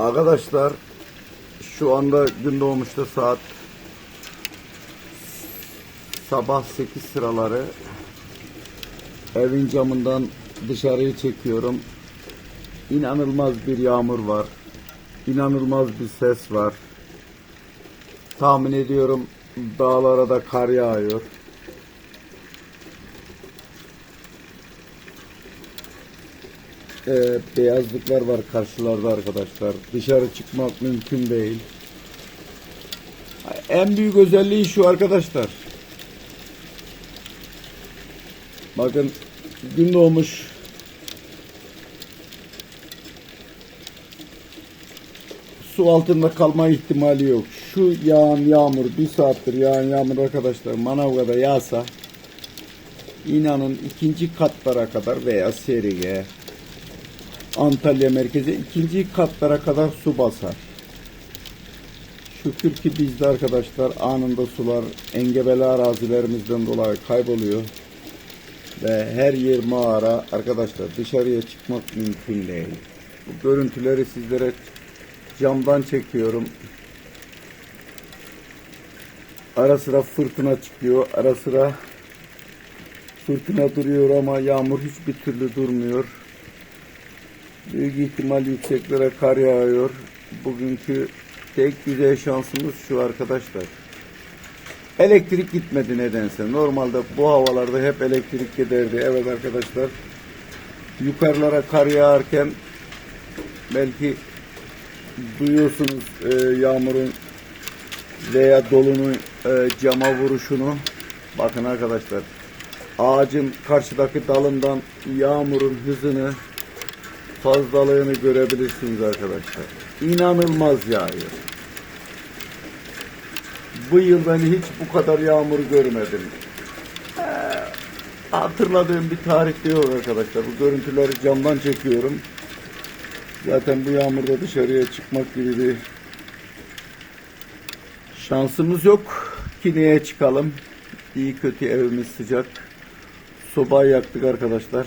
Arkadaşlar şu anda gün doğmuşta saat sabah 8 sıraları evin camından dışarıyı çekiyorum. İnanılmaz bir yağmur var. İnanılmaz bir ses var. Tahmin ediyorum dağlara da kar yağıyor. Ee, beyazlıklar var karşılarda arkadaşlar. Dışarı çıkmak mümkün değil. En büyük özelliği şu arkadaşlar. Bakın gün doğmuş. Su altında kalma ihtimali yok. Şu yağan yağmur bir saattir yağan yağmur arkadaşlar Manavga'da yağsa inanın ikinci katlara kadar veya Seriye Antalya merkeze ikinci katlara kadar su basar. Şükür ki bizde arkadaşlar anında sular engebeli arazilerimizden dolayı kayboluyor. Ve her yer mağara arkadaşlar dışarıya çıkmak mümkün değil. Bu görüntüleri sizlere camdan çekiyorum. Ara sıra fırtına çıkıyor. Ara sıra fırtına duruyor ama yağmur hiçbir türlü durmuyor. Büyük ihtimal yükseklere kar yağıyor. Bugünkü tek güzel şansımız şu arkadaşlar. Elektrik gitmedi nedense. Normalde bu havalarda hep elektrik giderdi. Evet arkadaşlar. Yukarılara kar yağarken belki duyuyorsunuz e, yağmurun veya dolunun e, cama vuruşunu. Bakın arkadaşlar. Ağacın karşıdaki dalından yağmurun hızını fazlalığını görebilirsiniz arkadaşlar. İnanılmaz yağıyor. Bu yıl ben hiç bu kadar yağmur görmedim. Ee, hatırladığım bir tarihte yok arkadaşlar. Bu görüntüleri camdan çekiyorum. Zaten bu yağmurda dışarıya çıkmak gibi bir şansımız yok. Ki neye çıkalım? İyi kötü evimiz sıcak. Sobayı yaktık arkadaşlar.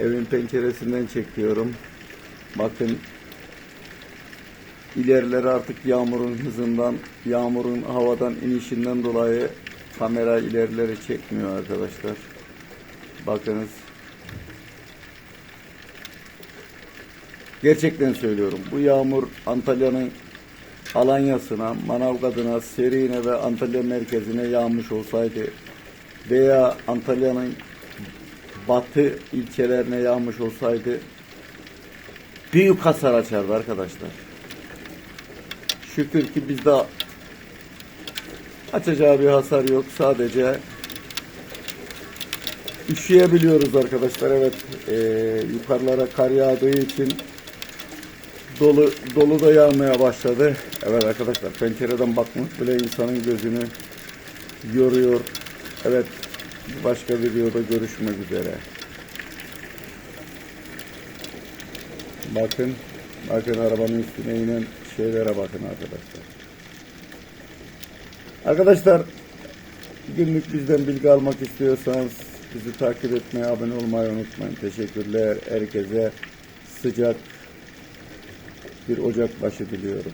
Evin penceresinden çekiyorum. Bakın ilerleri artık yağmurun hızından, yağmurun havadan inişinden dolayı kamera ilerileri çekmiyor arkadaşlar. Bakınız. Gerçekten söylüyorum. Bu yağmur Antalya'nın Alanya'sına, Manavgat'ına, Seriğine ve Antalya merkezine yağmış olsaydı veya Antalya'nın batı ilçelerine yağmış olsaydı büyük hasar açardı arkadaşlar. Şükür ki bizde açacağı bir hasar yok. Sadece üşüyebiliyoruz arkadaşlar. Evet e, yukarılara kar yağdığı için dolu dolu da yağmaya başladı. Evet arkadaşlar pencereden bakmak bile insanın gözünü yoruyor. Evet başka videoda görüşmek üzere. Bakın bakın arabanın üstüne inen şeylere bakın arkadaşlar. Arkadaşlar günlük bizden bilgi almak istiyorsanız bizi takip etmeyi, abone olmayı unutmayın. Teşekkürler. Herkese sıcak bir Ocak başı diliyorum.